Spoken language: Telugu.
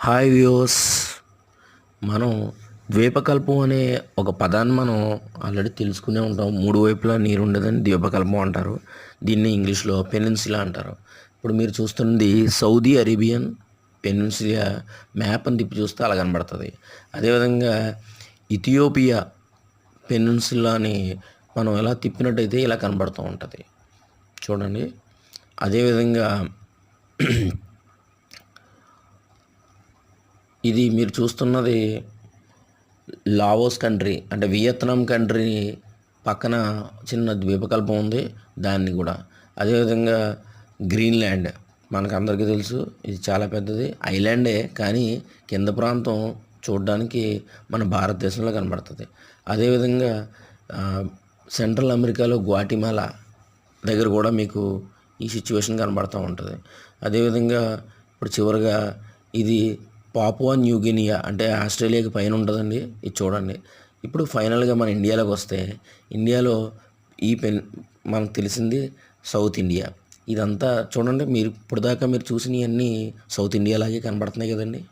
హాయ్ వ్యూస్ మనం ద్వీపకల్పం అనే ఒక పదాన్ని మనం ఆల్రెడీ తెలుసుకునే ఉంటాం. మూడు వైపులా నీరు ఉండదని ద్వీపకల్పం అంటారు. దీన్ని ఇంగ్లీష్లో పెనిన్సులా అంటారు. ఇప్పుడు మీరు చూస్తున్నది సౌదీ అరేబియన్ పెనిన్సులా మ్యాప్ అని తిప్పి చూస్తే అలా కనబడుతుంది. అదేవిధంగా ఇథియోపియా పెనిన్సులాని మనం ఎలా తిప్పినట్టయితే ఇలా కనబడుతూ ఉంటుంది. చూడండి. అదేవిధంగా ఇది మీరు చూస్తున్నది లావోస్ కంట్రీ అంటే వియత్నాం కంట్రీ పక్కన చిన్న ద్వీపకల్పం ఉంది దాన్ని కూడా. అదేవిధంగా గ్రీన్లాండ్ మనకు అందరికీ తెలుసు ఇది చాలా పెద్దది. ఐలాండే కానీ కింద ప్రాంతం చూడడానికి మన భారతదేశంలో కనబడుతుంది. అదేవిధంగా సెంట్రల్ అమెరికాలో గ్వాటిమాలా దగ్గర కూడా మీకు ఈ సిచ్యువేషన్ కనబడుతూ ఉంటుంది. అదేవిధంగా ఇప్పుడు చివరిగా ఇది పాపువా న్యూగినియా అంటే ఆస్ట్రేలియాకి పైన ఉంటుందండి. ఇది చూడండి. ఇప్పుడు ఫైనల్గా మన ఇండియాలోకి వస్తే ఇండియాలో ఈ పెన్ మనకు తెలిసింది సౌత్ ఇండియా. ఇదంతా చూడండి మీరు ఇప్పుడు దాకా మీరు చూసినవన్నీ సౌత్ ఇండియా లాగే కనబడుతున్నాయి కదండి.